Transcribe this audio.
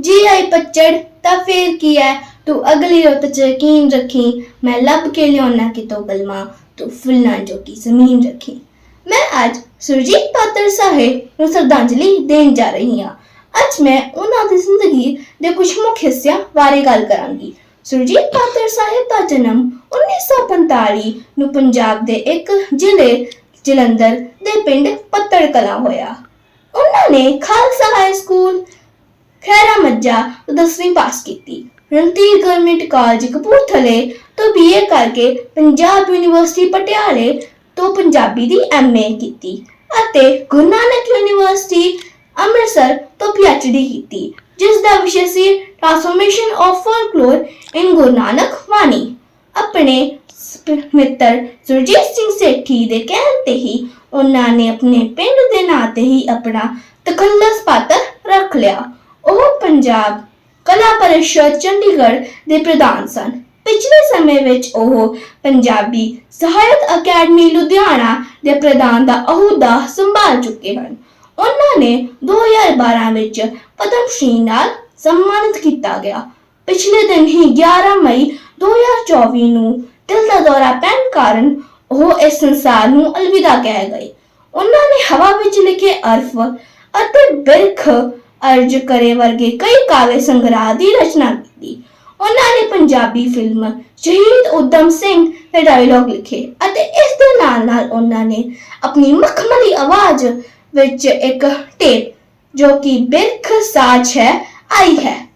ਜੀ ਆਈ ਪੱਚੜ, ਤਾਂ ਫੇਰ ਕੀ ਹੈ ਤੂੰ ਅਗਲੀ ਰੁੱਤ ਚ ਯਕੀਨ ਰੱਖੀ। ਮੈਂ ਲੱਭ ਕੇ ਲਿਆਉਣਾ ਕਿਤੋਂ ਬਲਮਾ? ਤੂੰ ਫੁੱਲਾਂ ਜੋਗੀ ਜ਼ਮੀਨ ਰੱਖੀ। ਮੈਂ ਅੱਜ ਸੁਰਜੀਤ ਪਾਤਰ ਸਾਹਿਬ ਨੂੰ ਸ਼ਰਧਾਂਜਲੀ ਦੇਣ ਜਾ ਰਹੀ ਹਾਂ। ਅੱਜ ਮੈਂ ਉਹਨਾਂ ਦੀ ਜ਼ਿੰਦਗੀ ਦੇ ਕੁਝ ਮੁੱਖ ਹਿੱਸਿਆਂ ਬਾਰੇ ਗੱਲ ਕਰਾਂਗੀ। ਸੁਰਜੀਤ ਪਾਤਰ ਸਾਹਿਬ ਦਾ ਜਨਮ 1945 ਨੂੰ ਪੰਜਾਬ ਦੇ ਇੱਕ ਜ਼ਿਲ੍ਹੇ ਜਲੰਧਰ ਦੇ ਪਿੰਡ ਪੱਤੜ ਕਲਾਂ ਹੋਇਆ। ਉਹਨਾਂ ਨੇ ਖਾਲਸਾ ਹਾਈ ਸਕੂਲ ਮੱਜਾ ਤੋਂ 10ਵੀਂ ਪਾਸ ਕੀਤੀ। ਰਣਧੀਰ ਗਵਰਨਮੈਂਟ ਕਾਲਜ, ਕਪੂਰਥਲੇ ਤੋਂ ਬੀਏ ਕਰਕੇ ਪੰਜਾਬ ਯੂਨੀਵਰਸਿਟੀ, ਪਟਿਆਲੇ ਤੋਂ ਪੰਜਾਬੀ ਦੀ ਐਮਏ ਕੀਤੀ ਅਤੇ ਗੁਰੂ ਨਾਨਕ ਯੂਨੀਵਰਸਿਟੀ, ਅੰਮ੍ਰਿਤਸਰ ਤੋਂ ਪੀਐਚਡੀ ਕੀਤੀ ਜਿਸ ਦਾ ਵਿਸ਼ਾ ਸੀ transformation of folklore in Guru Nanak Bani ਆਪਣੇ ਮਿੱਤਰ ਸੁਰਜੀਤ ਸਿੰਘ ਸੇਠੀ ਦੇ ਕਹਿਣ ਤੇ ਹੀ ਉਹਨਾਂ ਨੇ ਆਪਣੇ ਪਿੰਡ ਦੇ ਨਾਂ ਤੇ ਹੀ ਆਪਣਾ ਤਖੱਲਸ ਪਾਤਰ ਰੱਖ ਲਿਆ। ਉਹ ਪੰਜਾਬ ਕਲਾ ਪਰਿਸ਼ਦ ਚੰਡੀਗੜ੍ਹ ਦੇ ਪ੍ਰਧਾਨ ਸਨ। ਪਿਛਲੇ ਸਮੇਂ ਵਿੱਚ ਉਹ ਪੰਜਾਬੀ ਸਾਹਿਤ ਅਕੈਡਮੀ ਲੁਧਿਆਣਾ ਦੇ ਪ੍ਰਧਾਨ ਦਾ ਅਹੁਦਾ ਸੰਭਾਲ ਚੁੱਕੇ ਹਨ। ਉਹਨਾਂ ਨੇ 2012 ਵਿੱਚ ਪਦਮ ਸ਼੍ਰੀ ਨਾਲ ਸਨਮਾਨਿਤ ਕੀਤਾ ਗਿਆ। ਪਿਛਲੇ ਦਿਨ ਹੀ 11 ਮਈ 2024 ਨੂੰ ਦਿਲ ਦਾ ਦੌਰਾ ਪੈਣ ਕਾਰਨ ਉਹ ਇਸ ਸੰਸਾਰ ਨੂੰ ਅਲਵਿਦਾ ਕਹਿ ਗਏ। ਉਹਨਾਂ ਨੇ ਹਵਾ ਵਿੱਚ ਲਿਖੇ ਅਰਫ ਅਤੇ ਬਿਰਖ ਅਰਜ ਕਰੇ ਵਰਗੇ ਕਈ ਕਾਵਿ ਸੰਗ੍ਰਹ ਦੀ ਰਚਨਾ ਕੀਤੀ। ਉਹਨਾਂ ਨੇ ਪੰਜਾਬੀ ਫਿਲਮ ਸ਼ਹੀਦ ਉਦਮ ਸਿੰਘ ਦੇ ਡਾਇਲੌਗ ਲਿਖੇ ਅਤੇ ਇਸ ਦੇ ਨਾਲ ਨਾਲ ਉਹਨਾਂ ਨੇ ਆਪਣੀ ਮਖਮਲੀ ਆਵਾਜ਼ ਵਿੱਚ ਇੱਕ ਟੇਪ ਜੋ ਕਿ ਬਿਰਖ ਸਾਜ਼ ਹੈ, ਆਈ ਹੈ।